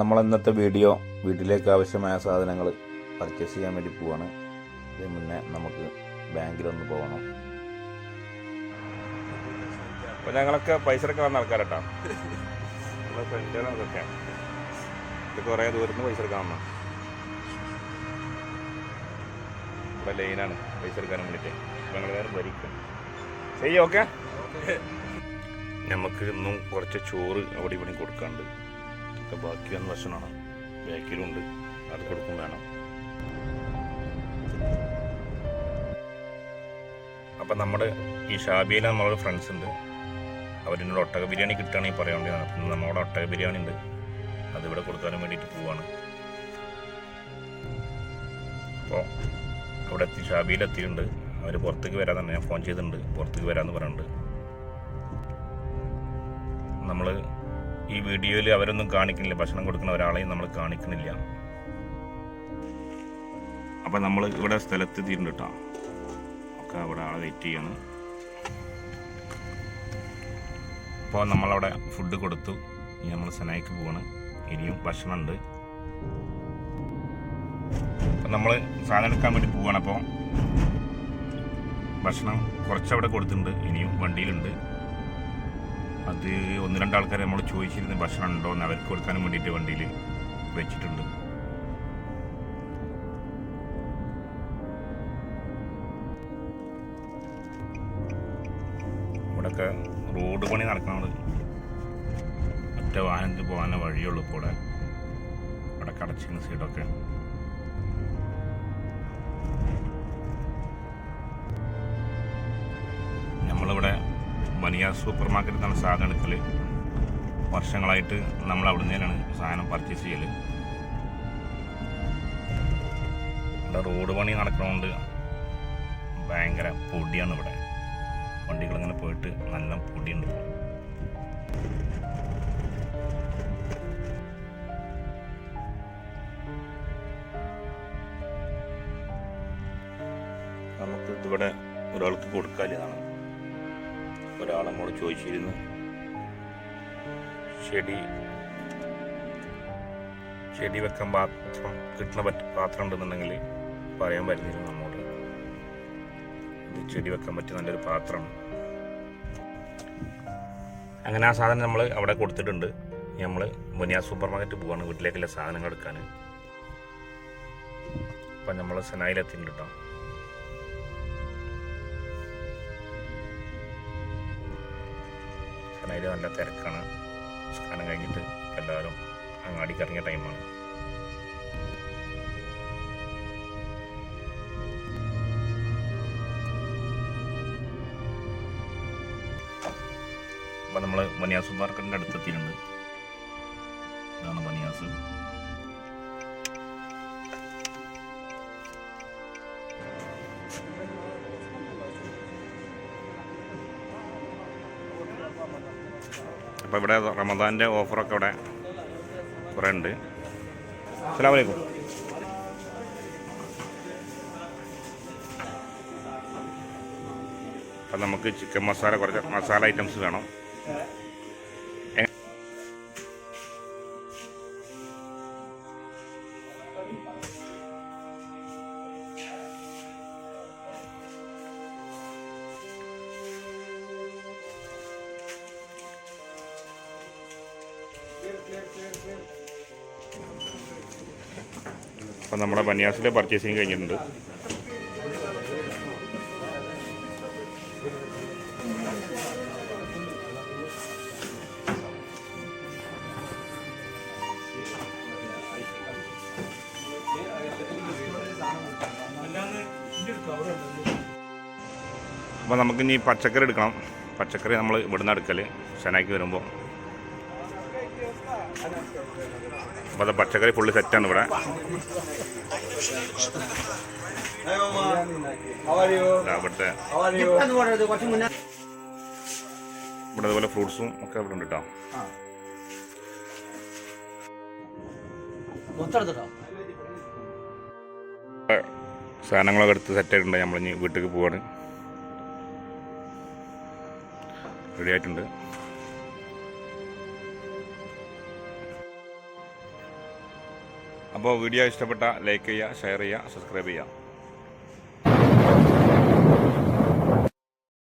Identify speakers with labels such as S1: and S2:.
S1: നമ്മൾ ഇന്നത്തെ വീഡിയോ വീട്ടിലേക്ക് ആവശ്യമായ സാധനങ്ങൾ പർച്ചേസ് ചെയ്യാൻ വേണ്ടി പോവാണ്. ഇതിന് മുന്നേ നമുക്ക് ബാങ്കിലൊന്ന് പോകണം. അപ്പോൾ ഞങ്ങളൊക്കെ പൈസ എടുക്കാൻ വന്ന ആൾക്കാരട്ടോ. നമ്മളെ ഫ്രണ്ടുകളും ഇതൊക്കെ ഇത് കുറേ ദൂരത്ത് പൈസ എടുക്കാൻ വന്നു. ഇവിടെ ലൈനാണ് പൈസ എടുക്കാനും വേണ്ടിയിട്ട് വേറെ ഭരിക്കും. ശരി ഓക്കെ നമുക്ക് ഇന്നും കുറച്ച് ചോറ് അവിടെ ഇവിടെ കൊടുക്കാണ്ട് ഇതൊക്കെ ബാക്കി വശമാണ് ബാക്കിലുണ്ട് അത് കൊടുക്കും വേണം. അപ്പം നമ്മുടെ ഈ ഷാബിയിൽ നമ്മളൊരു ഫ്രണ്ട്സ് ഉണ്ട് അവരിന്നോട് ഒട്ടക ബിരിയാണി കിട്ടുകയാണെങ്കിൽ വേണ്ടിയാണ് അപ്പം നമ്മുടെ ഒട്ടക ബിരിയാണി ഉണ്ട് അതിവിടെ കൊടുക്കാനും വേണ്ടിയിട്ട് പോവാണ്. അപ്പോൾ അവിടെ എത്തി ഷാബിയിൽ എത്തിയിട്ടുണ്ട്. അവർ പുറത്തേക്ക് വരാമെന്ന് ഞാൻ ഫോൺ ചെയ്തിട്ടുണ്ട്. പുറത്തേക്ക് വരാമെന്ന് പറയുന്നുണ്ട് നമ്മൾ ഈ വീഡിയോയിൽ അവരൊന്നും കാണിക്കുന്നില്ല. ഭക്ഷണം കൊടുക്കുന്ന ഒരാളെയും നമ്മൾ കാണിക്കുന്നില്ല. അപ്പം നമ്മൾ ഇവിടെ സ്ഥലത്ത് കേട്ടോ ഒക്കെ അവിടെ ആളെ വെയിറ്റ് ചെയ്യണം. അപ്പോൾ നമ്മളവിടെ ഫുഡ് കൊടുത്തു. ഇനി നമ്മൾ സെനായിക്ക് പോവാണ്. ഇനിയും ഭക്ഷണമുണ്ട്. അപ്പം നമ്മൾ സാധനം എടുക്കാൻ വേണ്ടി പോവാണ്. അപ്പോൾ ഭക്ഷണം കുറച്ചവിടെ കൊടുത്തിട്ടുണ്ട്. ഇനിയും വണ്ടിയിലുണ്ട്. അത് ഒന്ന് രണ്ട് ആൾക്കാരെ നമ്മൾ ചോദിച്ചിരുന്നു ഭക്ഷണം ഉണ്ടോ എന്ന് അവർക്ക് കൊടുക്കാനും വേണ്ടിയിട്ട് വണ്ടിയിൽ വെച്ചിട്ടുണ്ട്. ഇവിടെയൊക്കെ റോഡ് പണി നടക്കുന്നത് ഒറ്റ വാഹനത്തിൽ പോകാനേ വഴിയുള്ളൂ ഇപ്പോൾ ഇവിടെ. ഇവിടെ കടച്ചിരുന്ന സൈഡൊക്കെ. ബനിയ സൂപ്പർ മാർക്കറ്റിൽ നിന്നാണ് സാധനം എടുക്കൽ വർഷങ്ങളായിട്ട് നമ്മൾ അവിടെ തന്നെയാണ് സാധനം പർച്ചേസ് ചെയ്യൽ ഇവിടെ റോഡ് പണി നടക്കണോണ്ട് ഭയങ്കര പൊടിയാണ് ഇവിടെ. വണ്ടികളിങ്ങനെ പോയിട്ട് നല്ല പൊടിയുണ്ട്. നമുക്ക് ഇതിവിടെ ഒരാൾക്ക് കൊടുക്കാനിതാണ് ഒരാൾ നമ്മോട് ചോദിച്ചിരുന്നു. ചെടി ചെടി വെക്കാൻ പാത്രം കിട്ടുന്ന പറ്റ പാത്രം ഉണ്ടെന്നുണ്ടെങ്കിൽ പറയാൻ പറ്റുന്നില്ല നമ്മോട്. ചെടി വെക്കാൻ പറ്റിയ നല്ലൊരു പാത്രം. അങ്ങനെ ആ സാധനം നമ്മൾ അവിടെ കൊടുത്തിട്ടുണ്ട്. നമ്മൾ മുനിയ സൂപ്പർ മാർക്കറ്റ് പോവാണ് വീട്ടിലേക്കുള്ള സാധനങ്ങൾ എടുക്കാൻ. അപ്പം നമ്മൾ സെനായിലെത്തിയിട്ടുണ്ട് കേട്ടോ. ചെന്നൈയിൽ നല്ല തിരക്കാണ്. സ്കാനം കഴിഞ്ഞിട്ട് എല്ലാവരും അങ്ങാടി ഇറങ്ങിയ ടൈമാണ്. അപ്പം നമ്മൾ മനിയാസ് മാർക്കറ്റിന്റെ അടുത്തെത്തിയിട്ടുണ്ട്. ഇതാണ് മനിയാസ്. അപ്പോൾ ഇവിടെ റമദാന്റെ ഓഫറൊക്കെ ഇവിടെ കുറേ ഉണ്ട് അസ്സാം വലൈക്കും അപ്പം നമുക്ക് ചിക്കൻ മസാല കുറച്ച് മസാല ഐറ്റംസ് വേണം. അപ്പം നമ്മുടെ ബനിയാസിൽ പർച്ചേസിങ് കഴിഞ്ഞിട്ടുണ്ട്. അപ്പോൾ നമുക്കിനി പച്ചക്കറി എടുക്കണം. പച്ചക്കറി നമ്മൾ ഇവിടുന്ന് എടുക്കൽ ശനാക്കി വരുമ്പോൾ അപ്പോൾ പച്ചക്കറി ഫുള്ള് സെറ്റാണ് ഇവിടെ? ഇവിടെ അതുപോലെ ഫ്രൂട്ട്സും ഒക്കെ ഇവിടെ ഉണ്ട് കേട്ടോ സാധനങ്ങളൊക്കെ എടുത്ത് സെറ്റ് ആയിട്ടുണ്ട്. നമ്മളിനി വീട്ടിലേക്ക് പോവാണ്. റെഡി ആയിട്ടുണ്ട്. അപ്പോൾ വീഡിയോ ഇഷ്ടപ്പെട്ട ലൈക്ക് ചെയ്യുക ഷെയർ ചെയ്യുക സബ്സ്ക്രൈബ് ചെയ്യുക.